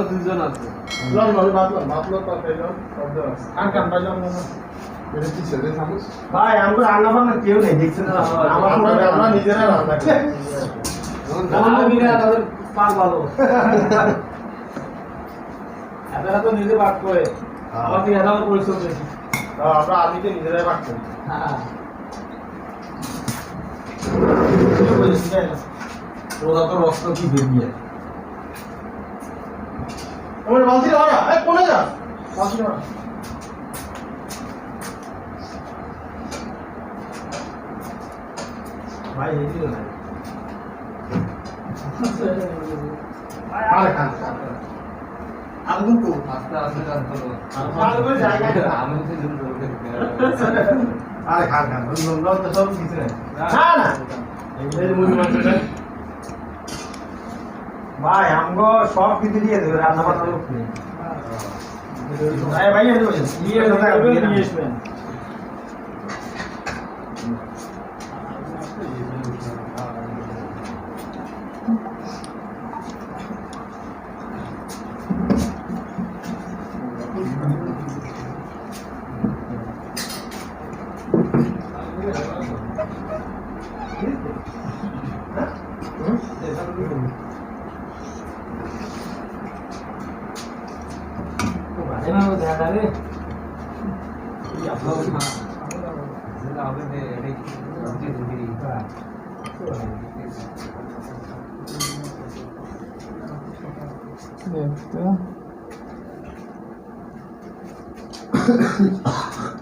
আরও দুজন আছে। ভাই আমরা রান্না বান্না কেউ নেই দেখছেন আমরা নিজেরা রান্না ভালো। তো নিজে পাক করে। আমার থেকে এরা পরিশ্রম বেশি হ্যাঁ, আমরা আদিকে নিজেরাই বাক করি। হ্যাঁ। তো রক্ত কি বেরিয়ে আমার বালতি দাও না এই কোনে যা বালতি দাও ভাই এই দিও না আরে খান খান সব কিছু না না এই মুড়ি মাছটা ভাই আমগো সব কিছু দিয়ে দেবে রান্না বান্না লোক নেই ভাই ভাই এই বলেন নিয়ে আসবেন নিয়ে আসবেন এনারও দেখা যাবে হবে যে এটা কি যদি কথাবার্তা বলে শুক্রিয়া আপনি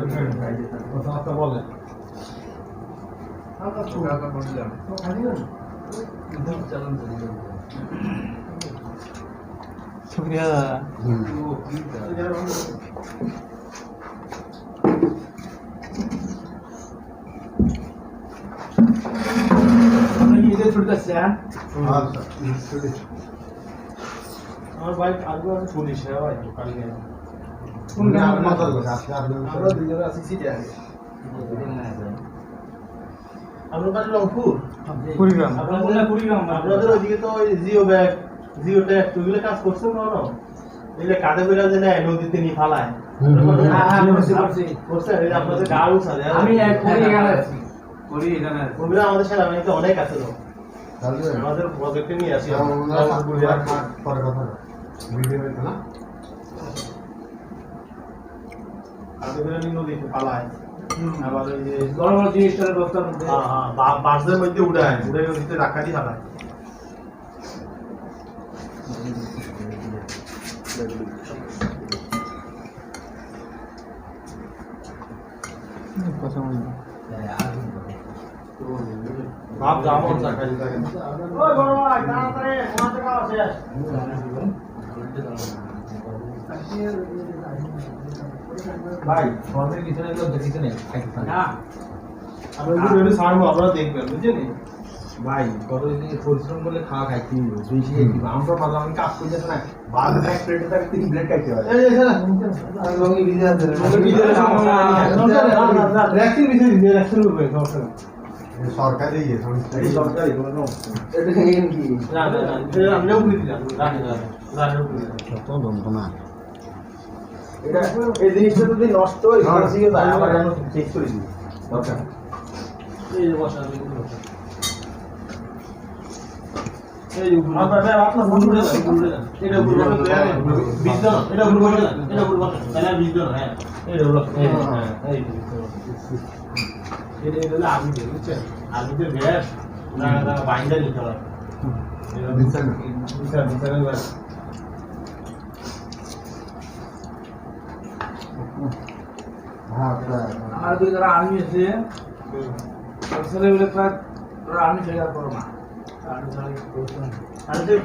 আচ্ছা আমার বাইক আগে আমি পুলিশ হ্যাঁ ভাই কালকে আপনাদের ওইদিকে তো ওই জিও ব্যাগ জিও ট্যাগ ওইগুলো কাজ করছেন কখনো এগুলো কাঁধে বেড়া যে নেয় নদীতে নিয়ে ফালায়। হ্যাঁ, হ্যাঁ, আপনাদের গাড় আমি আছে। ওগুলো আমাদের সেনাবাহিনীতে অনেক আছে তো। আমাদের প্রজেক্টে নিয়ে আসি। পরে কথা ভিডিও না? ফালায় আবার ওই যে বড় বড় জিনিসটার বস্তার মধ্যে হ্যাঁ হ্যাঁ বাসের মধ্যে উড়ায় উড়ে নদীতে রাখা দিয়ে ফালায় ভাব যেমন রাখা দিয়ে ওই বড় ভাই তাড়াতাড়ি ভাই ফর্মের কিছু নেই তো কিছু নেই না আপনারা আপনারা দেখবেন বুঝছেন ভাই কত পরিশ্রম করলে খাওয়া খাইতে হবে হবে আমরা আমি কাজ করে না বাদ এক প্লেটে তাকে তিন প্লেট খাইতে হয় এই লঙ্গি ভিজে আছে দিতে সমস্যা সরকারি ইয়ে সরকারি কোনো এটা কি না না না যন্ত্রণা এটা এই জিনিসটা যদি নষ্ট হয় চেক করে দিই দরকার আলুদের, গ্যাস, না, না, নিতে হবে। এটা দিচ্ছেন না? বিচার, বিচারের ব্যাস। হ্যাঁ প্রায় আমার দুই যারা আর্মি আছে। ছেলে প্রায় ওরা আর্মি ছেড়ে আর করো না।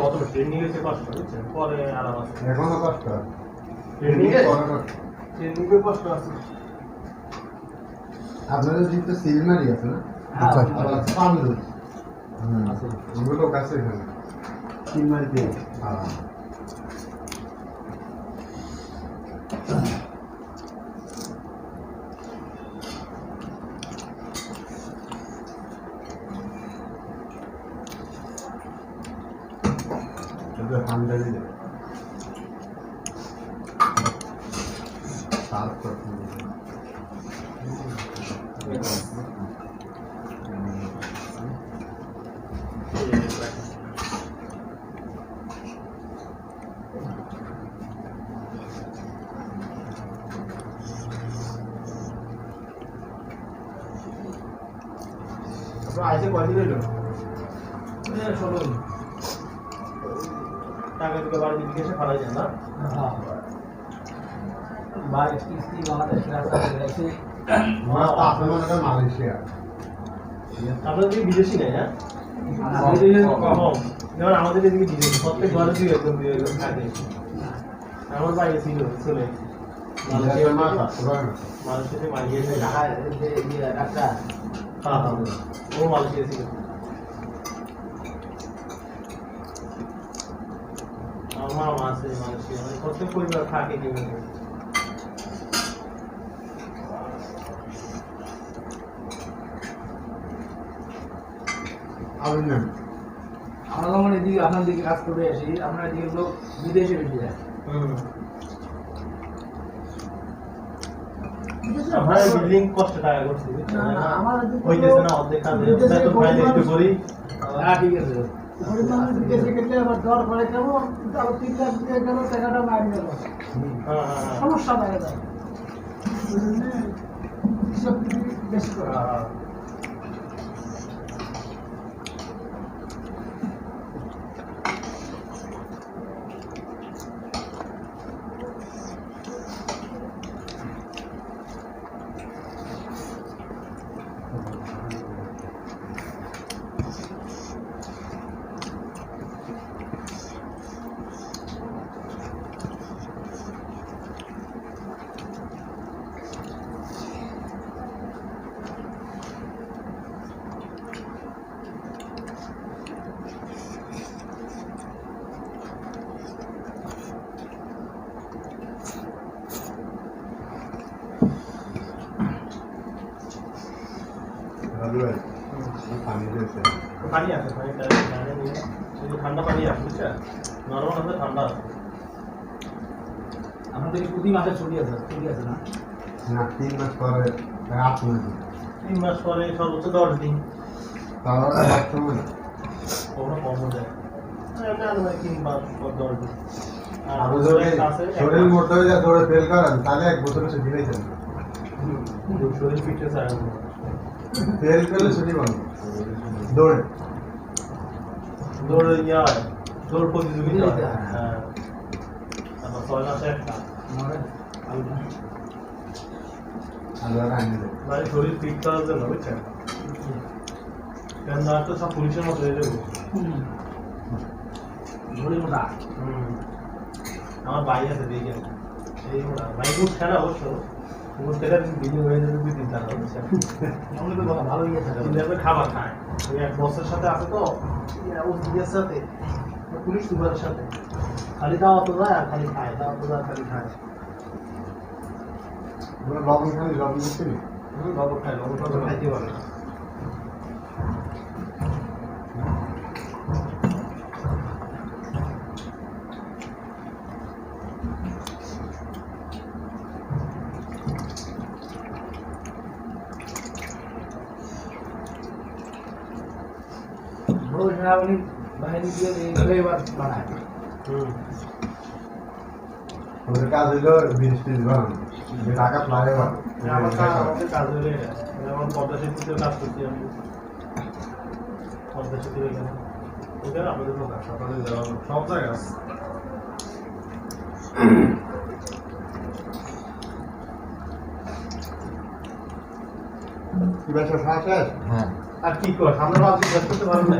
কত ট্রেনিং এসে কষ্ট, বুঝছেন? পরে আরাম আছে। এখনও কষ্ট ট্রেনিং ট্রেনিং আছে। আপনাদের আছে না? হ্যাঁ, পান্ডুর। ওগুলো কাছে এখানে। হ্যাঁ এটা হান্ড্রেড দিলে সাত পার্সেন্ট আপনার আইসে কয়দিন হইল এই ষোলো হ্যাঁ। হয় মালয়েশিয়া। আপনাদের দিকে বিদেশি নেই হ্যাঁ? আমাদের এদিকে কম। কম। যেমন আমাদের এদিকে বিদেশি প্রত্যেক ঘরে দুই একজন দুই একজন থাকে। আমার বাইরে ছিল চলে। মালয়েশিয়া মালয়েশিয়াতে মাইগ্রেট হয়ে ঢাকায় যে ইয়ে ডাক্তার, হ্যাঁ হ্যাঁ ও মালয়েশিয়া ছিল। আমার আছে মালয়েশিয়া মানে প্রত্যেক পরিবার থাকে কেউ না কেউ। আমরা যখন এদিকে আপনার দিকে কাজ করে আসি আপনার দিকে লোক বিদেশে বেশি যায়। হুম। আমরা বিল্ডিং কষ্ট টাকা করছি না, আমার হইতেছে না অর্ধেক কাজ হ্যাঁ ঠিক আছে। গরিব মানুষ বিদেশে গেলে আবার জ্বর করে কেমন আবার তিন লাখ দিয়ে গেল টাকাটা মারি গেল হ্যাঁ হ্যাঁ। হ্যাঁ সমস্যা দেখা যায়। বেশি করে হ্যাঁ, হ্যাঁ। রাজু ভাই দিয়েছে পানি আছে পানি টানি নিয়ে কিন্তু ঠান্ডা পানি আছে বুঝছেন নরমাল আছে ঠান্ডা আছে। আপনাদের প্রতি মাসে ছুটি আছে ছুটি আছে না? না তিন মাস পরে রাত হয়েছে তিন মাস পরে সর্বোচ্চ দশ দিন। তারপর রাত কখনো কম হয়ে যায়। শরীর মোটা হয়ে যায় দৌড়ে ফেল করেন তাহলে এক বছরে ছুটি পেয়েছেন হুম, শরীর ফিটনেস আর ফেল করলে ছুটি বন্ধ দৌড়ে দৌড় ইয়ে দৌড় প্রতিযোগিতা হ্যাঁ। হ্যাঁ ছয় মাসে একটা আমাদের আলু- আল্লাহ আইনে দেয় মানে শরীর ফিট করার জন্য বুঝছেন কেন তো সব পুলিশের মতো হয়ে যাবে হুম। ঝুড়ি মোটা আমার ভাই আছে দেখে এই মোটা ভাই খুব খেলা অবশ্য খাবার খায়। সাথে আছে তো সাথে পুলিশ সুপারের সাথে। খালি দাওয়া তো যায় আর খালি খায় দাওয়া তো যায় খালি খায়। লবণ খালি লবণ হুম, লবণ খায় খাইতে পারে না। বাহিনী দিয়ে এবার বানায় ওদের কাজ হইল বিশ পিস বানানো যে টাকা ফ্লাই আমার কাজ আমাদের কাজ হলে এটা। যেমন পদ্মা সেতুতে কাজ করছি আমি পদ্মা সেতু এখানে ওখানে আমাদের সকালে যাওয়া সব জায়গায় আছে কি ব্যবসা খাওয়া আর কি কর আমরা ভাবছি করতে পারব না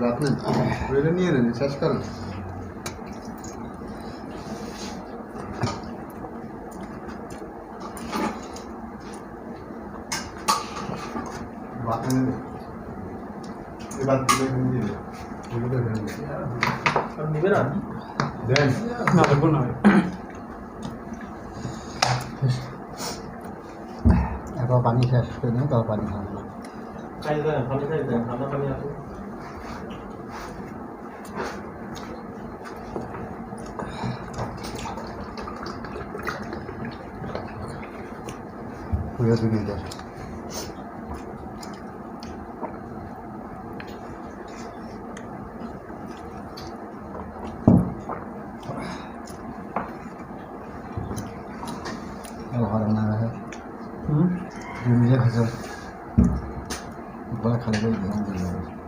রাত নেই ওইটা নিয়ে নেন শেষ করেন। এখানে এখানে না দেখব না। একবার পানি শেষ করে নিয়ে তারপর পানি খাওয়া হবে খাই পানি খাই ঠান্ডা পানি আছে। পুরো দুনিয়া দেশ ভালো না রাখে। হুম? নিজে খাচ্ছে বলে খালি করে দিলাম